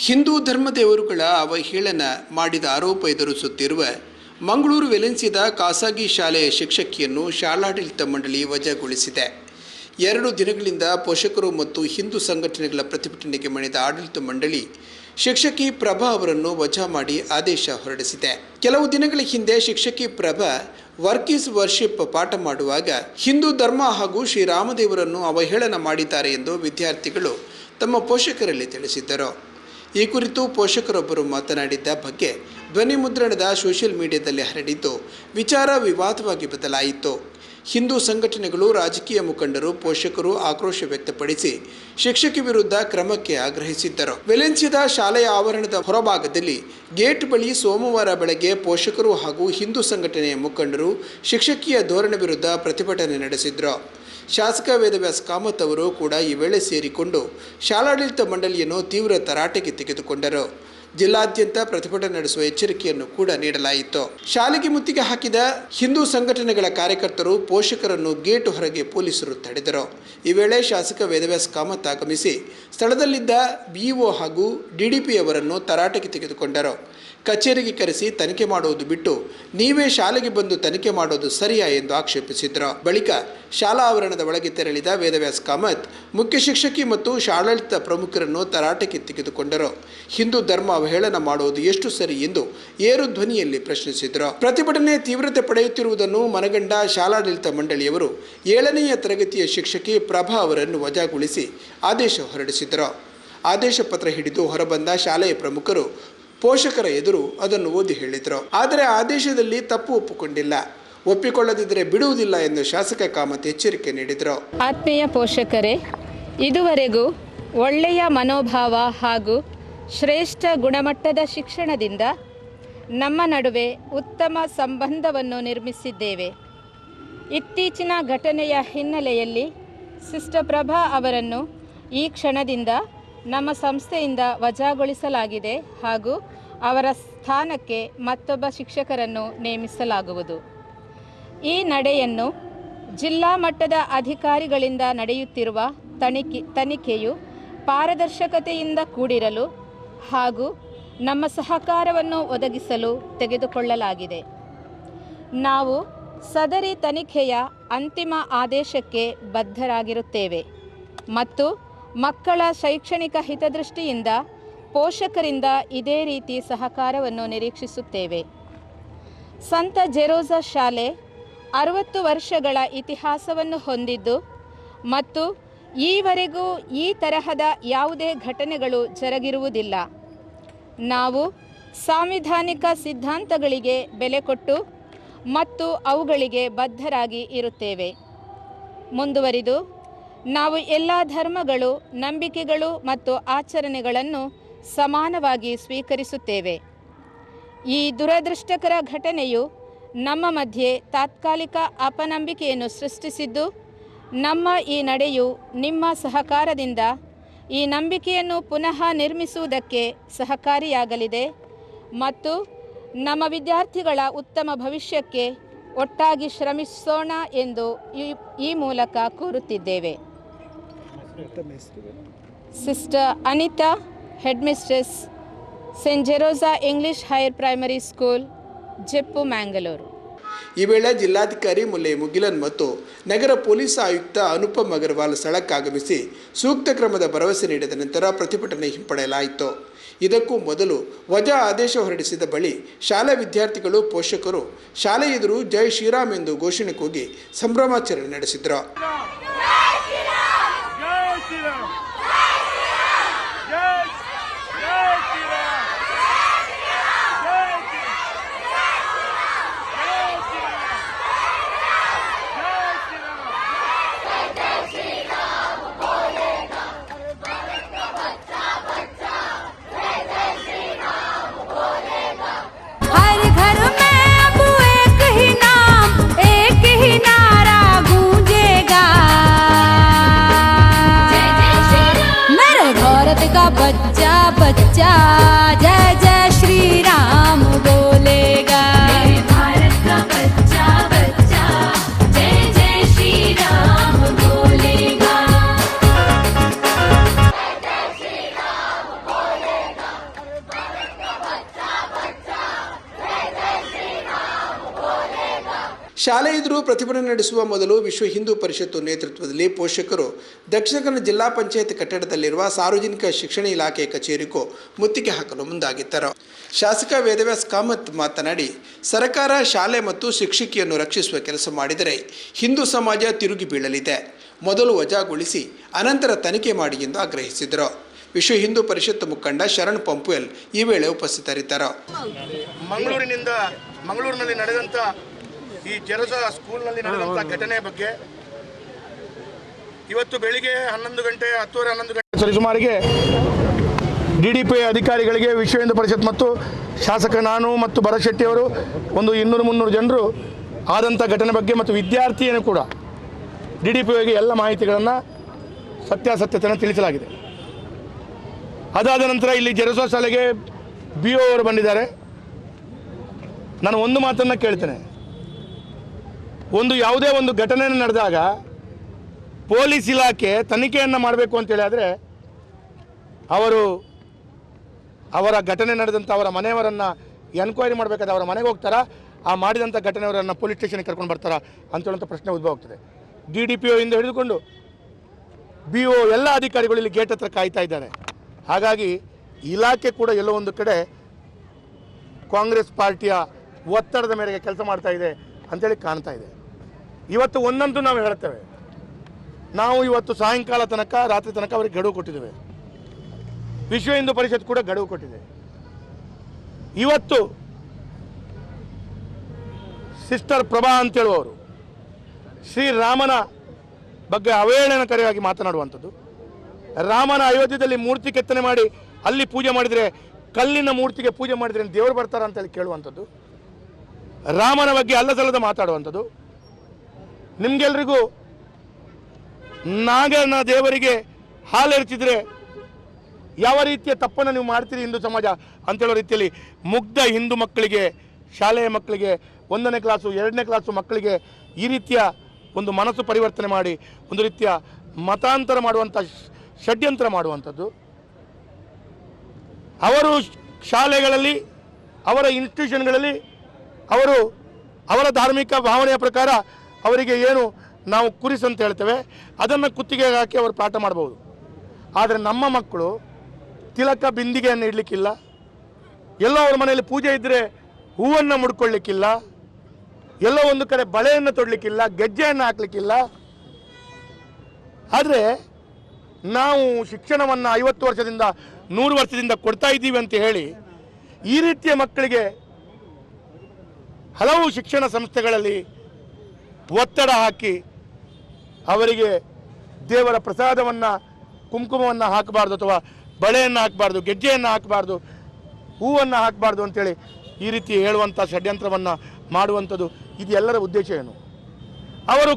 ಹಿಂದೂ ಧರ್ಮದೇವರುಗಳ ಅವಹೇಳನ ಮಾಡಿದ ಆರೋಪ ಎದುರಿಸುತ್ತಿರುವ ಮಂಗಳೂರು ವೆಲೆನ್ಸಿದ ಖಾಸಗಿ ಶಾಲೆಯ ಶಿಕ್ಷಕಿಯನ್ನು ಶಾಲಾಡಳಿತ ಮಂಡಳಿ ವಜಾಗೊಳಿಸಿದೆ. ಎರಡು ದಿನಗಳಿಂದ ಪೋಷಕರು ಮತ್ತು ಹಿಂದೂ ಸಂಘಟನೆಗಳ ಪ್ರತಿಭಟನೆಗೆ ಮಣಿದ ಆಡಳಿತ ಮಂಡಳಿ ಶಿಕ್ಷಕಿ ಪ್ರಭಾ ಅವರನ್ನು ವಜಾ ಮಾಡಿ ಆದೇಶ ಹೊರಡಿಸಿದೆ. ಕೆಲವು ದಿನಗಳ ಹಿಂದೆ ಶಿಕ್ಷಕಿ ಪ್ರಭಾ ವರ್ಕ್ ಈಸ್ ವರ್ಷಿಪ್ ಪಾಠ ಮಾಡುವಾಗ ಹಿಂದೂ ಧರ್ಮ ಹಾಗೂ ಶ್ರೀರಾಮದೇವರನ್ನು ಅವಹೇಳನ ಮಾಡಿದ್ದಾರೆ ಎಂದು ವಿದ್ಯಾರ್ಥಿಗಳು ತಮ್ಮ ಪೋಷಕರಲ್ಲಿ ತಿಳಿಸಿದ್ದರು. ಈ ಕುರಿತು ಪೋಷಕರೊಬ್ಬರು ಮಾತನಾಡಿದ್ದ ಬಗ್ಗೆ ಧ್ವನಿ ಮುದ್ರಣದ ಸೋಷಿಯಲ್ ಮೀಡಿಯಾದಲ್ಲಿ ಹರಡಿದ್ದು, ವಿಚಾರ ವಿವಾದವಾಗಿ ಬದಲಾಯಿತು. ಹಿಂದೂ ಸಂಘಟನೆಗಳು ರಾಜಕೀಯ ಮುಖಂಡರು, ಪೋಷಕರು ಆಕ್ರೋಶ ವ್ಯಕ್ತಪಡಿಸಿ ಶಿಕ್ಷಕಿ ವಿರುದ್ಧ ಕ್ರಮಕ್ಕೆ ಆಗ್ರಹಿಸಿದ್ದರು. ವೆಲೆನ್ಸಿಯಾದ ಶಾಲೆಯ ಆವರಣದ ಹೊರಭಾಗದಲ್ಲಿ ಗೇಟ್ ಬಳಿ ಸೋಮವಾರ ಬೆಳಗ್ಗೆ ಪೋಷಕರು ಹಾಗೂ ಹಿಂದೂ ಸಂಘಟನೆಯ ಮುಖಂಡರು ಶಿಕ್ಷಕಿಯ ಧೋರಣೆ ವಿರುದ್ಧ ಪ್ರತಿಭಟನೆ ನಡೆಸಿದ್ರು. ಶಾಸಕ ವೇದವ್ಯಾಸ ಕಾಮತ್ ಅವರು ಕೂಡ ಈ ವೇಳೆ ಸೇರಿಕೊಂಡು ಶಾಲಾಡಳಿತ ಮಂಡಳಿಯನ್ನು ತೀವ್ರ ತರಾಟೆಗೆ ತೆಗೆದುಕೊಂಡರು. ಜಿಲ್ಲಾದ್ಯಂತ ಪ್ರತಿಭಟನೆ ನಡೆಸುವ ಎಚ್ಚರಿಕೆಯನ್ನು ಕೂಡ ನೀಡಲಾಯಿತು. ಶಾಲೆಗೆ ಮುತ್ತಿಗೆ ಹಾಕಿದ ಹಿಂದೂ ಸಂಘಟನೆಗಳ ಕಾರ್ಯಕರ್ತರು ಪೋಷಕರನ್ನು ಗೇಟು ಹೊರಗೆ ಪೊಲೀಸರು ತಡೆದರು. ಈ ವೇಳೆ ಶಾಸಕ ವೇದವ್ಯಾಸ ಕಾಮತ್ ಆಗಮಿಸಿ ಸ್ಥಳದಲ್ಲಿದ್ದ ಬಿಇಒ ಹಾಗೂ ಡಿಡಿಪಿ ಅವರನ್ನು ತರಾಟೆಗೆ ತೆಗೆದುಕೊಂಡರು. ಕಚೇರಿಗೆ ಕರೆಸಿ ತನಿಖೆ ಮಾಡುವುದು ಬಿಟ್ಟು ನೀವೇ ಶಾಲೆಗೆ ಬಂದು ತನಿಖೆ ಮಾಡೋದು ಸರಿಯಾ ಎಂದು ಆಕ್ಷೇಪಿಸಿದ್ರು. ಬಳಿಕ ಶಾಲಾ ಆವರಣದ ಒಳಗೆ ತೆರಳಿದ ವೇದವ್ಯಾಸ್ ಕಾಮತ್ ಮುಖ್ಯ ಶಿಕ್ಷಕಿ ಮತ್ತು ಶಾಡಳಿತ ಪ್ರಮುಖರನ್ನು ತರಾಟೆಗೆ ತೆಗೆದುಕೊಂಡರು. ಹಿಂದೂ ಧರ್ಮ ಅವಹೇಳನ ಮಾಡುವುದು ಎಷ್ಟು ಸರಿ ಎಂದು ಏರು ಧ್ವನಿಯಲ್ಲಿ ಪ್ರಶ್ನಿಸಿದರು. ಪ್ರತಿಭಟನೆ ತೀವ್ರತೆ ಪಡೆಯುತ್ತಿರುವುದನ್ನು ಮನಗಂಡ ಶಾಲಾಡಳಿತ ಮಂಡಳಿಯವರು ಏಳನೆಯ ತರಗತಿಯ ಶಿಕ್ಷಕಿ ಪ್ರಭಾ ಅವರನ್ನು ವಜಾಗೊಳಿಸಿ ಆದೇಶ ಹೊರಡಿಸಿದರು. ಆದೇಶ ಪತ್ರ ಹಿಡಿದು ಹೊರಬಂದ ಶಾಲೆಯ ಪ್ರಮುಖರು ಪೋಷಕರ ಎದುರು ಅದನ್ನು ಓದಿ ಹೇಳಿದರು. ಆದರೆ ಆದೇಶದಲ್ಲಿ ತಪ್ಪು ಒಪ್ಪಿಕೊಂಡಿಲ್ಲ. ಒಪ್ಪಿಕೊಳ್ಳದಿದ್ದರೆ ಬಿಡುವುದಿಲ್ಲ ಎಂದು ಶಾಸಕ ಕಾಮತ್ ಎಚ್ಚರಿಕೆ ನೀಡಿದರು. ಆತ್ಮೀಯ ಪೋಷಕರೇ, ಇದುವರೆಗೂ ಒಳ್ಳೆಯ ಮನೋಭಾವ ಹಾಗೂ ಶ್ರೇಷ್ಠ ಗುಣಮಟ್ಟದ ಶಿಕ್ಷಣದಿಂದ ನಮ್ಮ ನಡುವೆ ಉತ್ತಮ ಸಂಬಂಧವನ್ನು ನಿರ್ಮಿಸಿದ್ದೇವೆ. ಇತ್ತೀಚಿನ ಘಟನೆಯ ಹಿನ್ನೆಲೆಯಲ್ಲಿ ಸಿಸ್ಟರ್ ಪ್ರಭಾ ಅವರನ್ನು ಈ ಕ್ಷಣದಿಂದ ನಮ್ಮ ಸಂಸ್ಥೆಯಿಂದ ವಜಾಗೊಳಿಸಲಾಗಿದೆ ಹಾಗೂ ಅವರ ಸ್ಥಾನಕ್ಕೆ ಮತ್ತೊಬ್ಬ ಶಿಕ್ಷಕರನ್ನು ನೇಮಿಸಲಾಗುವುದು. ಈ ನಡೆಯನ್ನು ಜಿಲ್ಲಾ ಮಟ್ಟದ ಅಧಿಕಾರಿಗಳಿಂದ ನಡೆಯುತ್ತಿರುವ ತನಿಖೆ, ತನಿಖೆಯು ಪಾರದರ್ಶಕತೆಯಿಂದ ಕೂಡಿರಲು ಹಾಗೂ ನಮ್ಮ ಸಹಕಾರವನ್ನು ಒದಗಿಸಲು ತೆಗೆದುಕೊಳ್ಳಲಾಗಿದೆ. ನಾವು ಸದರಿ ತನಿಖೆಯ ಅಂತಿಮ ಆದೇಶಕ್ಕೆ ಬದ್ಧರಾಗಿರುತ್ತೇವೆ ಮತ್ತು ಮಕ್ಕಳ ಶೈಕ್ಷಣಿಕ ಹಿತದೃಷ್ಟಿಯಿಂದ ಪೋಷಕರಿಂದ ಇದೇ ರೀತಿ ಸಹಕಾರವನ್ನು ನಿರೀಕ್ಷಿಸುತ್ತೇವೆ. ಸಂತ ಜೆರೋಸಾ ಶಾಲೆ ಅರವತ್ತು ವರ್ಷಗಳ ಇತಿಹಾಸವನ್ನು ಹೊಂದಿದ್ದು ಮತ್ತು ಈವರೆಗೂ ಈ ತರಹದ ಯಾವುದೇ ಘಟನೆಗಳು ಜರುಗಿರುವುದಿಲ್ಲ. ನಾವು ಸಾಂವಿಧಾನಿಕ ಸಿದ್ಧಾಂತಗಳಿಗೆ ಬೆಲೆ ಕೊಟ್ಟು ಮತ್ತು ಅವುಗಳಿಗೆ ಬದ್ಧರಾಗಿ ಇರುತ್ತೇವೆ. ಮುಂದುವರಿದು ನಾವು ಎಲ್ಲ ಧರ್ಮಗಳು, ನಂಬಿಕೆಗಳು ಮತ್ತು ಆಚರಣೆಗಳನ್ನು ಸಮಾನವಾಗಿ ಸ್ವೀಕರಿಸುತ್ತೇವೆ. ಈ ದುರದೃಷ್ಟಕರ ಘಟನೆಯು ನಮ್ಮ ಮಧ್ಯೆ ತಾತ್ಕಾಲಿಕ ಅಪನಂಬಿಕೆಯನ್ನು ಸೃಷ್ಟಿಸಿದ್ದು, ನಮ್ಮ ಈ ನಡೆಯು ನಿಮ್ಮ ಸಹಕಾರದಿಂದ ಈ ನಂಬಿಕೆಯನ್ನು ಪುನಃ ನಿರ್ಮಿಸುವುದಕ್ಕೆ ಸಹಕಾರಿಯಾಗಲಿದೆ ಮತ್ತು ನಮ್ಮ ವಿದ್ಯಾರ್ಥಿಗಳ ಉತ್ತಮ ಭವಿಷ್ಯಕ್ಕೆ ಒಟ್ಟಾಗಿ ಶ್ರಮಿಸೋಣ ಎಂದು ಈ ಮೂಲಕ ಕೋರುತ್ತಿದ್ದೇವೆ. Sister Anita headmistress saint Jerosa English higher primary school Jeppu Mangalore ಈ ವೇಳೆ ಜಿಲ್ಲಾಧಿಕಾರಿ ಮುಲ್ಲೆ ಮುಗಿಲನ್ ಮತ್ತು ನಗರ ಪೊಲೀಸ್ ಆಯುಕ್ತ ಅನುಪಮ್ ಅಗರ್ವಾಲ್ ಸ್ಥಳಕ್ಕಾಗಮಿಸಿ ಸೂಕ್ತ ಕ್ರಮದ ಭರವಸೆ ನೀಡಿದ ನಂತರ ಪ್ರತಿಭಟನೆ ಹಿಂಪಡೆಯಲಾಯಿತು. ಇದಕ್ಕೂ ಮೊದಲು ವಜಾ ಆದೇಶ ಹೊರಡಿಸಿದ ಬಳಿ ಶಾಲಾ ವಿದ್ಯಾರ್ಥಿಗಳು ಪೋಷಕರು ಶಾಲೆ ಎದುರು ಜೈ ಶ್ರೀರಾಮ್ ಎಂದು ಘೋಷಣೆ ಕೂಗಿ ಸಂಭ್ರಮಾಚರಣೆ ನಡೆಸಿದರು. ಜೈ 家。ಶಾಲೆ ಎದುರು ಪ್ರತಿಭಟನೆ ನಡೆಸುವ ಮೊದಲು ವಿಶ್ವ ಹಿಂದೂ ಪರಿಷತ್ತು ನೇತೃತ್ವದಲ್ಲಿ ಪೋಷಕರು, ದಕ್ಷಿಣ ಕನ್ನಡ ಜಿಲ್ಲಾ ಪಂಚಾಯತ್ ಕಟ್ಟಡದಲ್ಲಿರುವ ಸಾರ್ವಜನಿಕ ಶಿಕ್ಷಣ ಇಲಾಖೆ ಕಚೇರಿಗೂ ಮುತ್ತಿಗೆ ಹಾಕಲು ಮುಂದಾಗಿದ್ದರು. ಶಾಸಕ ವೇದವ್ಯಾಸ್ ಕಾಮತ್ ಮಾತನಾಡಿ, ಸರ್ಕಾರ ಶಾಲೆ ಮತ್ತು ಶಿಕ್ಷಕಿಯನ್ನು ರಕ್ಷಿಸುವ ಕೆಲಸ ಮಾಡಿದರೆ ಹಿಂದೂ ಸಮಾಜ ತಿರುಗಿ ಬೀಳಲಿದೆ. ಮೊದಲು ವಜಾಗೊಳಿಸಿ, ಅನಂತರ ತನಿಖೆ ಮಾಡಿ ಎಂದು ಆಗ್ರಹಿಸಿದರು. ವಿಶ್ವ ಹಿಂದೂ ಪರಿಷತ್ ಮುಖಂಡ ಶರಣ್ ಪಂಪುಯಲ್ ಈ ವೇಳೆ ಉಪಸ್ಥಿತರಿದ್ದರು. ಮಂಗಳೂರಿನಿಂದ ಮಂಗಳೂರಿನಲ್ಲಿ ನಡೆದಂಥ ಈ ಜೆರಸ ಸ್ಕೂಲ್ನಲ್ಲಿ ನಡೆದಂಥ ಘಟನೆ ಬಗ್ಗೆ ಇವತ್ತು ಬೆಳಿಗ್ಗೆ ಹನ್ನೊಂದು ಗಂಟೆ ಹತ್ತುವರೆ ಹನ್ನೊಂದು ಗಂಟೆ ಸರಿಸುಮಾರಿಗೆ ಡಿ ಡಿ ಪಿ ಅಧಿಕಾರಿಗಳಿಗೆ ವಿಶ್ವ ಹಿಂದೂ ಪರಿಷತ್ ಮತ್ತು ಶಾಸಕ ನಾನು ಮತ್ತು ಭರತ್ ಶೆಟ್ಟಿಯವರು ಒಂದು ಇನ್ನೂರು ಮುನ್ನೂರು ಜನರು ಆದಂಥ ಘಟನೆ ಬಗ್ಗೆ ಮತ್ತು ವಿದ್ಯಾರ್ಥಿಯನ್ನು ಕೂಡ ಡಿ ಡಿ ಪಿಗೆ ಎಲ್ಲ ಮಾಹಿತಿಗಳನ್ನು ಸತ್ಯಾಸತ್ಯತೆಯನ್ನು ತಿಳಿಸಲಾಗಿದೆ. ಅದಾದ ನಂತರ ಇಲ್ಲಿ ಜೆರಸೋ ಶಾಲೆಗೆ ಬಿ ಒ ಅವರು ಬಂದಿದ್ದಾರೆ. ನಾನು ಒಂದು ಮಾತನ್ನು ಕೇಳ್ತೇನೆ. ಒಂದು ಯಾವುದೇ ಒಂದು ಘಟನೆ ನಡೆದಾಗ ಪೊಲೀಸ್ ಇಲಾಖೆ ತನಿಖೆಯನ್ನು ಮಾಡಬೇಕು ಅಂತೇಳಿ ಆದರೆ ಅವರು ಅವರ ಘಟನೆ ನಡೆದಂಥ ಅವರ ಮನೆಯವರನ್ನು ಎನ್ಕ್ವೈರಿ ಮಾಡಬೇಕಾದ್ರೆ ಅವರ ಮನೆಗೆ ಹೋಗ್ತಾರಾ. ಆ ಮಾಡಿದಂಥ ಘಟನೆಯವರನ್ನು ಪೊಲೀಸ್ ಸ್ಟೇಷನ್ಗೆ ಕರ್ಕೊಂಡು ಬರ್ತಾರಾ ಅಂತೇಳುವಂಥ ಪ್ರಶ್ನೆ ಉದ್ಭವ ಆಗ್ತದೆ. ಡಿ ಡಿ ಪಿ ಇಂದ ಹಿಡಿದುಕೊಂಡು ಬಿ ಒ ಎಲ್ಲ ಅಧಿಕಾರಿಗಳು ಇಲ್ಲಿ ಗೇಟ್ ಹತ್ರ ಕಾಯ್ತಾ ಇದ್ದಾರೆ. ಹಾಗಾಗಿ ಇಲಾಖೆ ಕೂಡ ಎಲ್ಲೋ ಒಂದು ಕಡೆ ಕಾಂಗ್ರೆಸ್ ಪಾರ್ಟಿಯ ಒತ್ತಡದ ಮೇರೆಗೆ ಕೆಲಸ ಮಾಡ್ತಾ ಇದೆ ಅಂತೇಳಿ ಕಾಣ್ತಾ ಇದೆ. ಇವತ್ತು ಒಂದಂತೂ ನಾವು ಹೇಳ್ತೇವೆ. ನಾವು ಇವತ್ತು ಸಾಯಂಕಾಲ ತನಕ, ರಾತ್ರಿ ತನಕ ಅವರಿಗೆ ಗಡುವು ಕೊಟ್ಟಿದ್ದೇವೆ. ವಿಶ್ವ ಹಿಂದೂ ಪರಿಷತ್ ಕೂಡ ಗಡುವು ಕೊಟ್ಟಿದೆ. ಇವತ್ತು ಸಿಸ್ಟರ್ ಪ್ರಭಾ ಅಂತೇಳುವವರು ಶ್ರೀರಾಮನ ಬಗ್ಗೆ ಅವಹೇಳನಕಾರಿಯಾಗಿ ಮಾತನಾಡುವಂಥದ್ದು. ರಾಮನ ಅಯೋಧ್ಯದಲ್ಲಿ ಮೂರ್ತಿ ಕೆತ್ತನೆ ಮಾಡಿ ಅಲ್ಲಿ ಪೂಜೆ ಮಾಡಿದರೆ, ಕಲ್ಲಿನ ಮೂರ್ತಿಗೆ ಪೂಜೆ ಮಾಡಿದರೆ ದೇವರು ಬರ್ತಾರ ಅಂತೇಳಿ ಕೇಳುವಂಥದ್ದು. ರಾಮನ ಬಗ್ಗೆ ಅಲ್ಲಸಲ್ಲದ ಮಾತಾಡುವಂಥದ್ದು. ನಿಮ್ಗೆಲ್ರಿಗೂ ನಾಗನ ದೇವರಿಗೆ ಹಾಲೆರ್ತಿದ್ರೆ ಯಾವ ರೀತಿಯ ತಪ್ಪನ್ನು ನೀವು ಮಾಡ್ತೀರಿ ಹಿಂದೂ ಸಮಾಜ ಅಂತೇಳೋ ರೀತಿಯಲ್ಲಿ ಮುಗ್ಧ ಹಿಂದೂ ಮಕ್ಕಳಿಗೆ, ಶಾಲೆಯ ಮಕ್ಕಳಿಗೆ, ಒಂದನೇ ಕ್ಲಾಸು ಎರಡನೇ ಕ್ಲಾಸು ಮಕ್ಕಳಿಗೆ ಈ ರೀತಿಯ ಒಂದು ಮನಸ್ಸು ಪರಿವರ್ತನೆ ಮಾಡಿ, ಒಂದು ರೀತಿಯ ಮತಾಂತರ ಮಾಡುವಂಥ ಷಡ್ಯಂತ್ರ ಮಾಡುವಂಥದ್ದು. ಅವರು ಶಾಲೆಗಳಲ್ಲಿ, ಅವರ ಇನ್ಸ್ಟಿಟ್ಯೂಷನ್ಗಳಲ್ಲಿ ಅವರು ಅವರ ಧಾರ್ಮಿಕ ಭಾವನೆಯ ಪ್ರಕಾರ ಅವರಿಗೆ ಏನು ನಾವು ಕುರಿಸ್ ಅಂತ ಹೇಳ್ತೇವೆ, ಅದನ್ನು ಕುತ್ತಿಗೆಗೆ ಹಾಕಿ ಅವರು ಪಾಠ ಮಾಡ್ಬೋದು. ಆದರೆ ನಮ್ಮ ಮಕ್ಕಳು ತಿಲಕ ಬಿಂದಿಗೆಯನ್ನು ಇಡಲಿಕ್ಕಿಲ್ಲ, ಎಲ್ಲೋ ಅವ್ರ ಮನೆಯಲ್ಲಿ ಪೂಜೆ ಇದ್ದರೆ ಹೂವನ್ನು ಮುಡ್ಕೊಳ್ಳಿಕ್ಕಿಲ್ಲ, ಎಲ್ಲೋ ಒಂದು ಕಡೆ ಬಳೆಯನ್ನು ತೊಡಲಿಕ್ಕಿಲ್ಲ, ಗೆಜ್ಜೆಯನ್ನು ಹಾಕ್ಲಿಕ್ಕಿಲ್ಲ. ಆದರೆ ನಾವು ಶಿಕ್ಷಣವನ್ನು ಐವತ್ತು ವರ್ಷದಿಂದ, ನೂರು ವರ್ಷದಿಂದ ಕೊಡ್ತಾ ಇದ್ದೀವಿ ಅಂತ ಹೇಳಿ ಈ ರೀತಿಯ ಮಕ್ಕಳಿಗೆ ಹಲವು ಶಿಕ್ಷಣ ಸಂಸ್ಥೆಗಳಲ್ಲಿ ಒತ್ತಡ ಹಾಕಿ ಅವರಿಗೆ ದೇವರ ಪ್ರಸಾದವನ್ನು, ಕುಂಕುಮವನ್ನು ಹಾಕಬಾರ್ದು ಅಥವಾ ಬಳೆಯನ್ನು ಹಾಕಬಾರ್ದು, ಗೆಜ್ಜೆಯನ್ನು ಹಾಕಬಾರ್ದು, ಹೂವನ್ನು ಹಾಕಬಾರ್ದು ಅಂತೇಳಿ ಈ ರೀತಿ ಹೇಳುವಂಥ ಷಡ್ಯಂತ್ರವನ್ನು ಮಾಡುವಂಥದ್ದು ಇದು ಎಲ್ಲರ ಉದ್ದೇಶ ಏನು? ಅವರು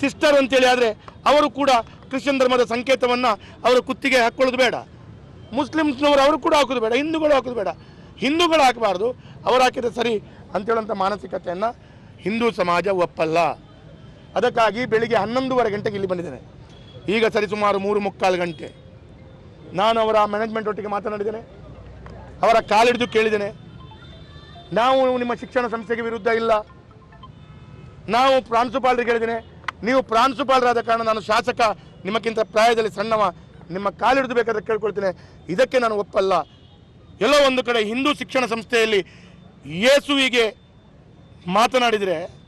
ಸಿಸ್ಟರ್ ಅಂತೇಳಿ ಆದರೆ ಅವರು ಕೂಡ ಕ್ರಿಶ್ಚಿಯನ್ ಧರ್ಮದ ಸಂಕೇತವನ್ನು ಅವರು ಕುತ್ತಿಗೆ ಹಾಕ್ಕೊಳ್ಳೋದು ಬೇಡ. ಮುಸ್ಲಿಮ್ಸ್ನವರು ಅವರು ಕೂಡ ಹಾಕೋದು ಬೇಡ, ಹಿಂದೂಗಳು ಹಾಕೋದು ಬೇಡ. ಹಿಂದೂಗಳು ಹಾಕಬಾರ್ದು, ಅವರು ಹಾಕಿದ್ರೆ ಸರಿ ಅಂತೇಳುವಂಥ ಮಾನಸಿಕತೆಯನ್ನು ಹಿಂದೂ ಸಮಾಜ ಒಪ್ಪಲ್ಲ. ಅದಕ್ಕಾಗಿ ಬೆಳಿಗ್ಗೆ ಹನ್ನೊಂದುವರೆ ಗಂಟೆಗೆ ಇಲ್ಲಿ ಬಂದಿದ್ದೇನೆ. ಈಗ ಸರಿಸುಮಾರು ಮೂರು ಮುಕ್ಕಾಲು ಗಂಟೆ. ನಾನು ಅವರ ಮ್ಯಾನೇಜ್ಮೆಂಟ್ ಒಟ್ಟಿಗೆ ಮಾತನಾಡಿದ್ದೇನೆ. ಅವರ ಕಾಲಿಡಿದು ಕೇಳಿದ್ದೇನೆ. ನಾವು ನಿಮ್ಮ ಶಿಕ್ಷಣ ಸಂಸ್ಥೆಗೆ ವಿರುದ್ಧ ಇಲ್ಲ. ನಾವು ಪ್ರಾಂಶುಪಾಲರಿಗೆ ಹೇಳಿದ್ದೇನೆ. ನೀವು ಪ್ರಾಂಶುಪಾಲರಾದ ಕಾರಣ ನಾನು ಶಾಸಕ ನಿಮ್ಮಕ್ಕಿಂತ ಪ್ರಾಯದಲ್ಲಿ ಸಣ್ಣವ, ನಿಮ್ಮ ಕಾಲಿಡಿದು ಬೇಕಾದ್ರೆ ಕೇಳ್ಕೊಳ್ತೇನೆ. ಇದಕ್ಕೆ ನಾನು ಒಪ್ಪಲ್ಲ. ಎಲ್ಲೋ ಒಂದು ಕಡೆ ಹಿಂದೂ ಶಿಕ್ಷಣ ಸಂಸ್ಥೆಯಲ್ಲಿ ಯೇಸುವಿಗೆ ಮಾತನಾಡಿದರೆ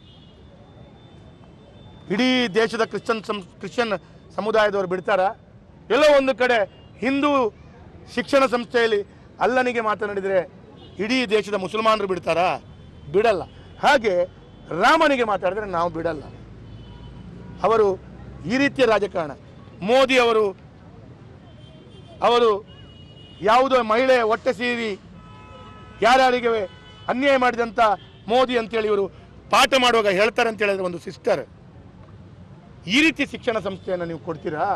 ಇಡೀ ದೇಶದ ಕ್ರಿಶ್ಚನ್ ಸಂ ಕ್ರಿಶ್ಚಿಯನ್ ಸಮುದಾಯದವರು ಬಿಡ್ತಾರ? ಎಲ್ಲೋ ಒಂದು ಕಡೆ ಹಿಂದೂ ಶಿಕ್ಷಣ ಸಂಸ್ಥೆಯಲ್ಲಿ ಅಲ್ಲನಿಗೆ ಮಾತನಾಡಿದರೆ ಇಡೀ ದೇಶದ ಮುಸಲ್ಮಾನರು ಬಿಡ್ತಾರಾ? ಬಿಡಲ್ಲ. ಹಾಗೆ ರಾಮನಿಗೆ ಮಾತಾಡಿದರೆ ನಾವು ಬಿಡಲ್ಲ. ಅವರು ಈ ರೀತಿಯ ರಾಜಕಾರಣ. ಮೋದಿ ಅವರು ಅವರು ಯಾವುದೋ ಮಹಿಳೆ ಹೊಟ್ಟೆ ಸೀರಿ ಯಾರ್ಯಾರಿಗೆ ಅನ್ಯಾಯ ಮಾಡಿದಂಥ ಮೋದಿ ಅಂತೇಳಿ ಇವರು ಪಾಠ ಮಾಡುವಾಗ ಹೇಳ್ತಾರೆ ಅಂತ ಹೇಳಿದ್ರೆ ಒಂದು ಸಿಸ್ಟರ್, ಈ ರೀತಿ ಶಿಕ್ಷಣ ಸಂಸ್ಥೆಯನ್ನು ನೀವು ಕೊಡ್ತೀರಾ?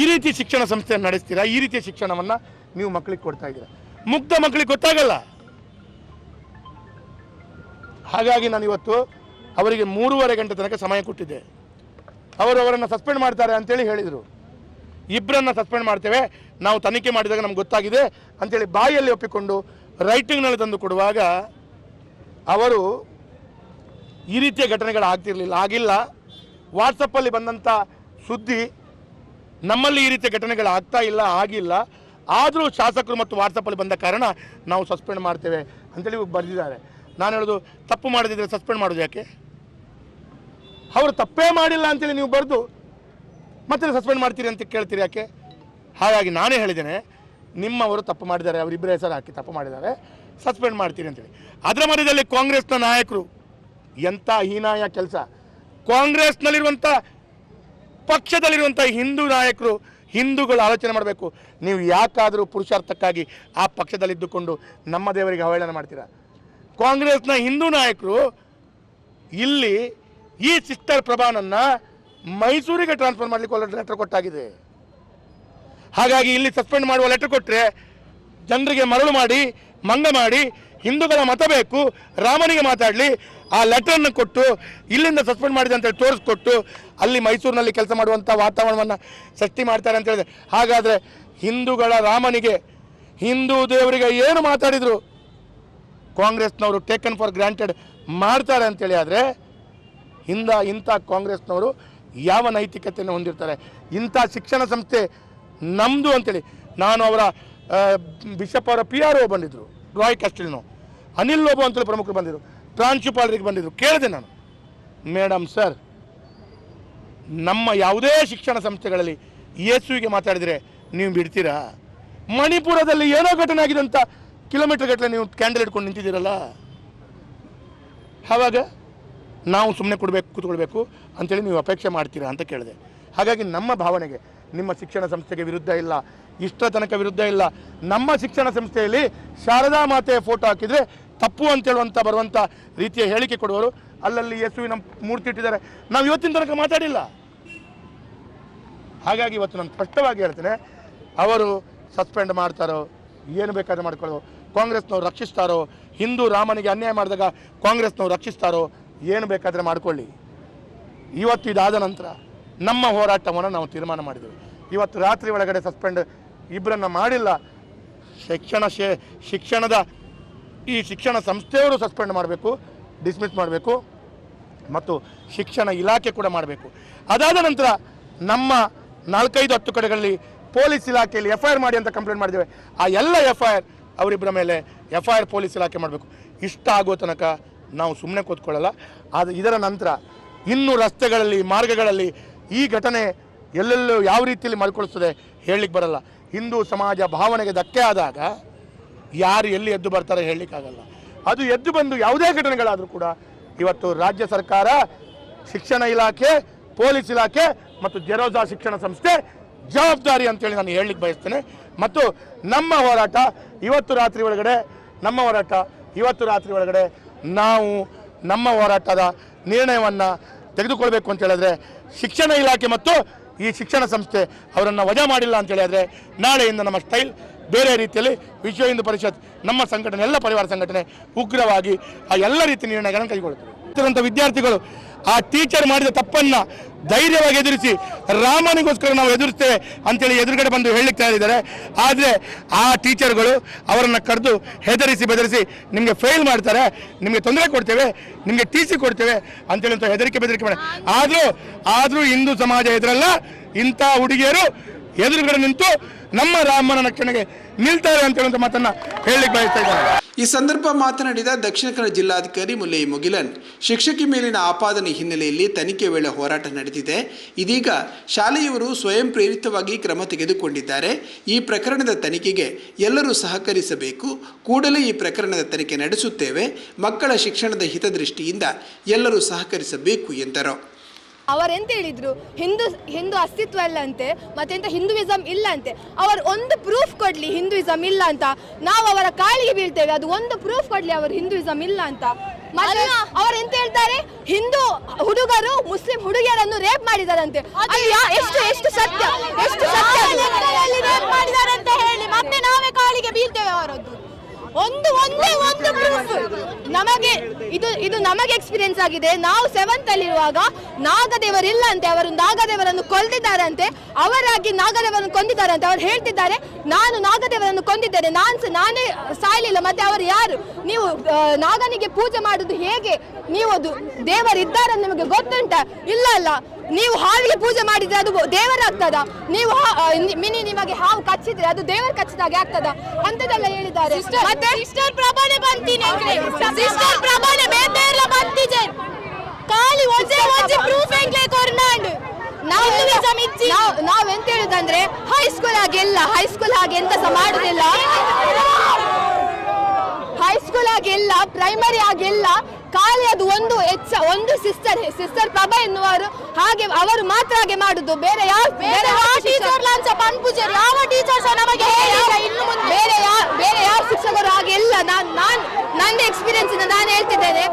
ಈ ರೀತಿ ಶಿಕ್ಷಣ ಸಂಸ್ಥೆಯನ್ನು ನಡೆಸ್ತೀರಾ? ಈ ರೀತಿಯ ಶಿಕ್ಷಣವನ್ನು ನೀವು ಮಕ್ಕಳಿಗೆ ಕೊಡ್ತಾ ಇದ್ದೀರಾ? ಮುಗ್ಧ ಮಕ್ಕಳಿಗೆ ಗೊತ್ತಾಗಲ್ಲ. ಹಾಗಾಗಿ ನಾನು ಇವತ್ತು ಅವರಿಗೆ ಮೂರುವರೆ ಗಂಟೆ ತನಕ ಸಮಯ ಕೊಟ್ಟಿದ್ದೆ. ಅವರು ಅವರನ್ನು ಸಸ್ಪೆಂಡ್ ಮಾಡ್ತಾರೆ ಅಂತೇಳಿ ಹೇಳಿದರು. ಇಬ್ಬರನ್ನ ಸಸ್ಪೆಂಡ್ ಮಾಡ್ತೇವೆ. ನಾವು ತನಿಖೆ ಮಾಡಿದಾಗ ನಮ್ಗೆ ಗೊತ್ತಾಗಿದೆ ಅಂತೇಳಿ ಬಾಯಲ್ಲಿ ಒಪ್ಪಿಕೊಂಡು ರೈಟಿಂಗ್ನಲ್ಲಿ ತಂದು ಕೊಡುವಾಗ ಅವರು ಈ ರೀತಿಯ ಘಟನೆಗಳು ಆಗ್ತಿರಲಿಲ್ಲ ಆಗಿಲ್ಲ ವಾಟ್ಸಪ್ಪಲ್ಲಿ ಬಂದಂಥ ಸುದ್ದಿ ನಮ್ಮಲ್ಲಿ ಈ ರೀತಿಯ ಘಟನೆಗಳು ಆಗ್ತಾ ಇಲ್ಲ ಆಗಿಲ್ಲ ಆದರೂ ಶಾಸಕರು ಮತ್ತು ವಾಟ್ಸಪ್ಪಲ್ಲಿ ಬಂದ ಕಾರಣ ನಾವು ಸಸ್ಪೆಂಡ್ ಮಾಡ್ತೇವೆ ಅಂತೇಳಿ ಬರೆದಿದ್ದಾರೆ. ನಾನು ಹೇಳೋದು, ತಪ್ಪು ಮಾಡದಿದ್ದರೆ ಸಸ್ಪೆಂಡ್ ಮಾಡೋದು ಯಾಕೆ? ಅವರು ತಪ್ಪೇ ಮಾಡಿಲ್ಲ ಅಂತೇಳಿ ನೀವು ಬರೆದು ಮತ್ತೆ ಸಸ್ಪೆಂಡ್ ಮಾಡ್ತೀರಿ ಅಂತ ಕೇಳ್ತೀರಿ ಯಾಕೆ? ಹಾಗಾಗಿ ನಾನೇ ಹೇಳಿದ್ದೇನೆ ನಿಮ್ಮವರು ತಪ್ಪು ಮಾಡಿದ್ದಾರೆ, ಅವರಿಬ್ಬರ ಹೆಸರು ಹಾಕಿ ತಪ್ಪು ಮಾಡಿದ್ದಾರೆ, ಸಸ್ಪೆಂಡ್ ಮಾಡ್ತೀರಿ ಅಂತೇಳಿ. ಅದರ ಮಧ್ಯದಲ್ಲಿ ಕಾಂಗ್ರೆಸ್ನ ನಾಯಕರು, ಎಂಥ ಹೀನಾಯ ಕೆಲಸ. ಕಾಂಗ್ರೆಸ್ನಲ್ಲಿರುವಂಥ, ಪಕ್ಷದಲ್ಲಿರುವಂಥ ಹಿಂದೂ ನಾಯಕರು, ಹಿಂದೂಗಳು ಆಲೋಚನೆ ಮಾಡಬೇಕು. ನೀವು ಯಾಕಾದರೂ ಪುರುಷಾರ್ಥಕ್ಕಾಗಿ ಆ ಪಕ್ಷದಲ್ಲಿದ್ದುಕೊಂಡು ನಮ್ಮ ದೇವರಿಗೆ ಅವಹೇಳನ ಮಾಡ್ತೀರಾ? ಕಾಂಗ್ರೆಸ್ನ ಹಿಂದೂ ನಾಯಕರು, ಇಲ್ಲಿ ಈ ಸಿಸ್ಟರ್ ಪ್ರಭಾನನ್ನು ಮೈಸೂರಿಗೆ ಟ್ರಾನ್ಸ್ಫರ್ ಮಾಡಲಿಕ್ಕೆ ಲೆಟರ್ ಕೊಟ್ಟಾಗಿದೆ. ಹಾಗಾಗಿ ಇಲ್ಲಿ ಸಸ್ಪೆಂಡ್ ಮಾಡುವ ಲೆಟರ್ ಕೊಟ್ಟರೆ ಜನರಿಗೆ ಮರಳು ಮಾಡಿ, ಮಂಗ ಮಾಡಿ, ಹಿಂದೂಗಳ ಮತ ಬೇಕು, ರಾಮನಿಗೆ ಮಾತಾಡಲಿ, ಆ ಲೆಟರನ್ನು ಕೊಟ್ಟು ಇಲ್ಲಿಂದ ಸಸ್ಪೆಂಡ್ ಮಾಡಿದೆ ಅಂತೇಳಿ ತೋರಿಸ್ಕೊಟ್ಟು ಅಲ್ಲಿ ಮೈಸೂರಿನಲ್ಲಿ ಕೆಲಸ ಮಾಡುವಂಥ ವಾತಾವರಣವನ್ನು ಸೃಷ್ಟಿ ಮಾಡ್ತಾರೆ ಅಂತ ಹೇಳಿದೆ. ಹಾಗಾದರೆ ಹಿಂದೂಗಳ ರಾಮನಿಗೆ, ಹಿಂದೂ ದೇವರಿಗೆ ಏನು ಮಾತಾಡಿದರು? ಕಾಂಗ್ರೆಸ್ನವರು ಟೇಕನ್ ಫಾರ್ ಗ್ರಾಂಟೆಡ್ ಮಾಡ್ತಾರೆ ಅಂತೇಳಿ ಆದರೆ ಹಿಂದ ಇಂಥ ಕಾಂಗ್ರೆಸ್ನವರು ಯಾವ ನೈತಿಕತೆಯನ್ನು ಹೊಂದಿರ್ತಾರೆ? ಇಂಥ ಶಿಕ್ಷಣ ಸಂಸ್ಥೆ ನಮ್ಮದು ಅಂತೇಳಿ. ನಾನು ಅವರ ಬಿಷಪ್ ಅವರ ಪಿ ಆರ್ ಒ ಬಂದಿದ್ದರು ರಾಯ್ ಕಸ್ಟಿಲ್ನೋ ಅನಿಲ್ ಲೋಬೋ ಅಂತೇಳಿ ಪ್ರಮುಖರು ಬಂದಿದ್ದರು ಪ್ರಾಂಶುಪಾಲರಿಗೆ ಬಂದಿದ್ದರು ಕೇಳಿದೆ ನಾನು. ಮೇಡಮ್ ಸರ್, ನಮ್ಮ ಯಾವುದೇ ಶಿಕ್ಷಣ ಸಂಸ್ಥೆಗಳಲ್ಲಿ ಯೇಸುವಿಗೆ ಮಾತಾಡಿದರೆ ನೀವು ಬಿಡ್ತೀರಾ? ಮಣಿಪುರದಲ್ಲಿ ಏನೋ ಘಟನೆ ಆಗಿದೆ ಅಂತ ಕಿಲೋಮೀಟರ್ ಗಟ್ಟಲೆ ನೀವು ಕ್ಯಾಂಡಲ್ ಇಟ್ಕೊಂಡು ನಿಂತಿದ್ದೀರಲ್ಲ? ಆವಾಗ ನಾವು ಸುಮ್ಮನೆ ಕೊಡಬೇಕು, ಕೂತ್ಕೊಳ್ಬೇಕು ಅಂತೇಳಿ ನೀವು ಅಪೇಕ್ಷೆ ಮಾಡ್ತೀರಾ ಅಂತ ಕೇಳಿದೆ. ಹಾಗಾಗಿ ನಮ್ಮ ಭಾವನೆಗೆ ನಿಮ್ಮ ಶಿಕ್ಷಣ ಸಂಸ್ಥೆಗೆ ವಿರುದ್ಧ ಇಲ್ಲ. ಇಷ್ಟ ತನಕ ವಿರುದ್ಧ ಇಲ್ಲ. ನಮ್ಮ ಶಿಕ್ಷಣ ಸಂಸ್ಥೆಯಲ್ಲಿ ಶಾರದಾ ಮಾತೆಯ ಫೋಟೋ ಹಾಕಿದರೆ ತಪ್ಪು ಅಂತೇಳುವಂಥ ಬರುವಂಥ ರೀತಿಯ ಹೇಳಿಕೆ ಕೊಡುವರು. ಅಲ್ಲಲ್ಲಿ ಯೇಸುವಿನ ಮೂರ್ತಿ ಇಟ್ಟಿದ್ದಾರೆ. ನಾವು ಇವತ್ತಿನ ತನಕ ಮಾತಾಡಿಲ್ಲ. ಹಾಗಾಗಿ ಇವತ್ತು ನಾನು ಸ್ಪಷ್ಟವಾಗಿ ಹೇಳ್ತೇನೆ, ಅವರು ಸಸ್ಪೆಂಡ್ ಮಾಡ್ತಾರೋ, ಏನು ಬೇಕಾದ್ರೆ ಮಾಡ್ಕೊಳ್ಳೋ, ಕಾಂಗ್ರೆಸ್ನವ್ರು ರಕ್ಷಿಸ್ತಾರೋ, ಹಿಂದೂ ರಾಮನಿಗೆ ಅನ್ಯಾಯ ಮಾಡಿದಾಗ ಕಾಂಗ್ರೆಸ್ನವ್ರು ರಕ್ಷಿಸ್ತಾರೋ, ಏನು ಬೇಕಾದರೆ ಮಾಡ್ಕೊಳ್ಳಿ. ಇವತ್ತು ಇದಾದ ನಂತರ ನಮ್ಮ ಹೋರಾಟವನ್ನು ನಾವು ತೀರ್ಮಾನ ಮಾಡಿದ್ದೇವೆ ಇವತ್ತು ರಾತ್ರಿ ಒಳಗಡೆ ಸಸ್ಪೆಂಡ್ ಇಬ್ಬರನ್ನು ಮಾಡಿಲ್ಲ. ಶಿಕ್ಷಣ ಶಿಕ್ಷಣದ ಈ ಶಿಕ್ಷಣ ಸಂಸ್ಥೆಯವರು ಸಸ್ಪೆಂಡ್ ಮಾಡಬೇಕು, ಡಿಸ್ಮಿಸ್ ಮಾಡಬೇಕು ಮತ್ತು ಶಿಕ್ಷಣ ಇಲಾಖೆ ಕೂಡ ಮಾಡಬೇಕು. ಅದಾದ ನಂತರ ನಮ್ಮ ನಾಲ್ಕೈದು ಹತ್ತು ಕಡೆಗಳಲ್ಲಿ ಪೊಲೀಸ್ ಇಲಾಖೆಯಲ್ಲಿ ಎಫ್ ಐ ಆರ್ ಮಾಡಿ ಅಂತ ಕಂಪ್ಲೇಂಟ್ ಮಾಡಿದ್ದೇವೆ. ಆ ಎಲ್ಲ ಎಫ್ ಐ ಆರ್ ಅವರಿಬ್ಬರ ಮೇಲೆ ಎಫ್ ಐ ಆರ್ ಪೊಲೀಸ್ ಇಲಾಖೆ ಮಾಡಬೇಕು. ಇಷ್ಟ ಆಗೋ ತನಕ ನಾವು ಸುಮ್ಮನೆ ಕೂತ್ಕೊಳ್ಳಲ್ಲ. ಆದರೆ ಇದರ ನಂತರ ಇನ್ನು ರಸ್ತೆಗಳಲ್ಲಿ, ಮಾರ್ಗಗಳಲ್ಲಿ ಈ ಘಟನೆ ಎಲ್ಲೆಲ್ಲೂ ಯಾವ ರೀತಿಯಲ್ಲಿ ಮಲ್ಕೊಳಿಸ್ತದೆ ಹೇಳಲಿಕ್ಕೆ ಬರಲ್ಲ. ಹಿಂದೂ ಸಮಾಜ ಭಾವನೆಗೆ ಧಕ್ಕೆ ಆದಾಗ ಯಾರು ಎಲ್ಲಿ ಎದ್ದು ಬರ್ತಾರೆ ಹೇಳಲಿಕ್ಕಾಗಲ್ಲ. ಅದು ಎದ್ದು ಬಂದು ಯಾವುದೇ ಘಟನೆಗಳಾದರೂ ಕೂಡ ಇವತ್ತು ರಾಜ್ಯ ಸರ್ಕಾರ, ಶಿಕ್ಷಣ ಇಲಾಖೆ, ಪೊಲೀಸ್ ಇಲಾಖೆ ಮತ್ತು ಜೆರೋಜಾ ಶಿಕ್ಷಣ ಸಂಸ್ಥೆ ಜವಾಬ್ದಾರಿ ಅಂತೇಳಿ ನಾನು ಹೇಳಲಿಕ್ಕೆ ಬಯಸ್ತೇನೆ. ಮತ್ತು ನಮ್ಮ ಹೋರಾಟ ಇವತ್ತು ರಾತ್ರಿ ಒಳಗಡೆ, ನಮ್ಮ ಹೋರಾಟ ಇವತ್ತು ರಾತ್ರಿ ಒಳಗಡೆ ನಾವು ನಮ್ಮ ಹೋರಾಟದ ನಿರ್ಣಯವನ್ನು ತೆಗೆದುಕೊಳ್ಬೇಕು ಅಂತ ಹೇಳಿದ್ರೆ ಶಿಕ್ಷಣ ಇಲಾಖೆ ಮತ್ತು ಈ ಶಿಕ್ಷಣ ಸಂಸ್ಥೆ ಅವರನ್ನು ವಜಾ ಮಾಡಿಲ್ಲ ಅಂತ ಹೇಳಿದ್ರೆ ನಾಳೆಯಿಂದ ನಮ್ಮ ಸ್ಟೈಲ್ ಬೇರೆ ರೀತಿಯಲ್ಲಿ ವಿಶ್ವ ಹಿಂದೂ ಪರಿಷತ್, ನಮ್ಮ ಸಂಘಟನೆ, ಎಲ್ಲ ಪರಿವಾರ ಸಂಘಟನೆ ಉಗ್ರವಾಗಿ ಆ ಎಲ್ಲ ರೀತಿ ನಿರ್ಣಯಗಳನ್ನು ಕೈಗೊಳ್ಳುತ್ತದೆ ವಿದ್ಯಾರ್ಥಿಗಳು ಆ ಟೀಚರ್ ಮಾಡಿದ ತಪ್ಪನ್ನ ಧೈರ್ಯವಾಗಿ ಎದುರಿಸಿ, ರಾಮನಿಗೋಸ್ಕರ ನಾವು ಎದುರಿಸ್ತೇವೆ ಅಂತೇಳಿ ಎದುರುಗಡೆ ಬಂದು ಹೇಳಿಕ್ತಾ ಇದ್ದಾರೆ ಆದರೆ ಆ ಟೀಚರ್ಗಳು ಅವರನ್ನು ಕರೆದು ಹೆದರಿಸಿ ಬೆದರಿಸಿ ನಿಮಗೆ ಫೇಲ್ ಮಾಡ್ತಾರೆ, ನಿಮಗೆ ತೊಂದರೆ ಕೊಡ್ತೇವೆ, ನಿಮಗೆ ಟಿ ಸಿ ಕೊಡ್ತೇವೆ ಅಂತೇಳಿ ಅಂತ ಹೆದರಿಕೆ ಬೆದರಿಕೆ ಮಾಡಿ. ಆದರೂ ಆದರೂ ಹಿಂದೂ ಸಮಾಜ ಎದುರಲ್ಲ, ಇಂಥ ಹುಡುಗಿಯರು ಎದುರುಗಡೆ ನಿಂತು ನಮ್ಮ ರಾಮನ ರಕ್ಷಣೆಗೆ ನಿಲ್ತಾರೆ ಅಂತ ಮಾತನ್ನು ಮಾತನ್ನ ಹೇಳಲಿಕ್ಕೆ ಬಯಸ್ತಾ ಇದ್ದಾರೆ. ಈ ಸಂದರ್ಭ ಮಾತನಾಡಿದ ದಕ್ಷಿಣ ಕನ್ನಡ ಜಿಲ್ಲಾಧಿಕಾರಿ ಮುಲ್ಲೈ ಮುಗಿಲನ್, ಶಿಕ್ಷಕಿ ಮೇಲಿನ ಆಪಾದನೆ ಹಿನ್ನೆಲೆಯಲ್ಲಿ ತನಿಖೆ ವೇಳೆ ಹೋರಾಟ ನಡೆದಿದೆ. ಇದೀಗ ಶಾಲೆಯವರು ಸ್ವಯಂ ಪ್ರೇರಿತವಾಗಿ ಕ್ರಮ ತೆಗೆದುಕೊಂಡಿದ್ದಾರೆ. ಈ ಪ್ರಕರಣದ ತನಿಖೆಗೆ ಎಲ್ಲರೂ ಸಹಕರಿಸಬೇಕು. ಕೂಡಲೇ ಈ ಪ್ರಕರಣದ ತನಿಖೆ ನಡೆಸುತ್ತೇವೆ. ಮಕ್ಕಳ ಶಿಕ್ಷಣದ ಹಿತದೃಷ್ಟಿಯಿಂದ ಎಲ್ಲರೂ ಸಹಕರಿಸಬೇಕು ಎಂದರು. ಅವರೆಂತ ಹೇಳಿದ್ರು ಹಿಂದೂ ಹಿಂದೂ ಅಸ್ತಿತ್ವ ಇಲ್ಲ ಅಂತೆ ಮತ್ತೆಂತ ಹಿಂದೂಯಿಸಂ ಇಲ್ಲ ಅಂತೆ ಅವರು ಒಂದು ಪ್ರೂಫ್ ಕೊಡ್ಲಿ ಹಿಂದೂಯಿಸಂ ಇಲ್ಲ ಅಂತ ನಾವು ಅವರ ಕಾಳಿಗೆ ಬೀಳ್ತೇವೆ ಅದು ಒಂದು ಪ್ರೂಫ್ ಕೊಡ್ಲಿ ಅವರು ಹಿಂದೂಯಿಸಂ ಇಲ್ಲ ಅಂತ ಮತ್ತೆ ಅವರು ಎಂತ ಹೇಳ್ತಾರೆ ಹಿಂದೂ ಹುಡುಗರು ಮುಸ್ಲಿಂ ಹುಡುಗಿಯರನ್ನು ರೇಪ್ ಮಾಡಿದಾರಂತೆ ಅಯ್ಯ ಎಷ್ಟು ಎಷ್ಟು ಸತ್ಯ ಎಷ್ಟು ಸತ್ಯ ರೇಪ್ ಮಾಡಿದ್ದಾರೆ ಅಂತ ಹೇಳಿ ಮತ್ತೆ ನಾವೇ ಕಾಳಿಗೆ ಬೀಳ್ತೇವೆ ಅವರದ್ದು ಒಂದು, ಒಂದೇ, ಒಂದು ಪ್ರೂಫ್ ನಮಗೆ, ಇದು ಇದು ನಮಗೆ ಎಕ್ಸ್ಪೀರಿಯನ್ಸ್ ಆಗಿದೆ. ನಾವು ಸೆವೆಂತ್ ಅಲ್ಲಿ ಇರುವಾಗ ನಾಗದೇವರಿಲ್ಲ ಅಂತೆ ಅವರು ನಾಗದೇವರನ್ನು ಕೊಲ್ದಿದ್ದಾರಂತೆ ಅವರಾಗಿ ನಾಗದೇವರನ್ನು ಕೊಂದಿದ್ದಾರಂತೆ, ಅವರು ಹೇಳ್ತಿದ್ದಾರೆ, ನಾನು ನಾಗದೇವರನ್ನು ಕೊಂದಿದ್ದೇನೆ ನಾನು ನಾನೇ ಸಾಯಲಿಲ್ಲ, ಮತ್ತೆ ಅವರು ಯಾರು? ನೀವು ನಾಗನಿಗೆ ಪೂಜೆ ಮಾಡುದು ಹೇಗೆ? ನೀವು ಅದು ದೇವರಿದ್ದಾರೆ ನಿಮಗೆ ಗೊತ್ತುಂಟ? ಇಲ್ಲ, ಅಲ್ಲ. ನೀವು ಹಾವಿಗೆ ಪೂಜೆ ಮಾಡಿದ್ರೆ ಅದು ದೇವರಾಗ್ತದ. ನೀವು ಮಿನಿ ನಿಮಗೆ ಹಾವು ಕಚ್ಚಿದ್ರೆ ಅದು ದೇವರ ಕಚ್ಚಿದಾಗೆ ಆಗ್ತದ. ಅಂತದೆಲ್ಲ ಹೇಳಿದ್ದಾರೆ. ಮತ್ತೆ? ಸಿಸ್ಟರ್ ಬಂತೀನಿ ಸಿಸ್ಟರ್ ಬಂತಿದೆ ಖಾಲಿ ಪ್ರೂಫ್ ಎಂಗ್ಲೇ ಕೊರ್ನಾಂಡ್. ನಾವು ನಾವು ನಾವು ಎಂತ ಹೇಳುದಂದ್ರೆ ಹೈಸ್ಕೂಲ್ ಹಾಗೆಲ್ಲ ಹೈಸ್ಕೂಲ್ ಹಾಗೆ ಎಂತ ಸಹ ಮಾಡುದಿಲ್ಲ. ಹೈಸ್ಕೂಲ್ ಆಗಿಲ್ಲ ಪ್ರೈಮರಿ ಆಗಿಲ್ಲ ಖಾಲಿ ಅದು ಒಂದು ಹೆಚ್ಚ ಒಂದು ಸಿಸ್ಟರ್ ಸಿಸ್ಟರ್ ಪ್ರಭಾ ಎನ್ನುವರು ಹಾಗೆ ಅವರು ಮಾತ್ರ ಹಾಗೆ ಮಾಡುದು. ಬೇರೆ ಯಾವ ಟೀಚರ್ ಲಾಂಚ ಪನ್ಪೂಜರ್ ಯಾವ ಟೀಚರ್ಸ್ ನಮಗೆ ಹೇಳಿಲ್ಲ ಇನ್ನು ಮುಂದೆ ಬೇರೆ ಯಾವ ಬೇರೆ ಯಾವ ಶಿಕ್ಷಕರು ಹಾಗೆ ಇಲ್ಲ. ನಾನು ನಾನು ನನ್ನ ಎಕ್ಸ್ಪೀರಿಯನ್ಸ್ ಇಂದ ನಾನು ಹೇಳ್ತಿದ್ದೇನೆ.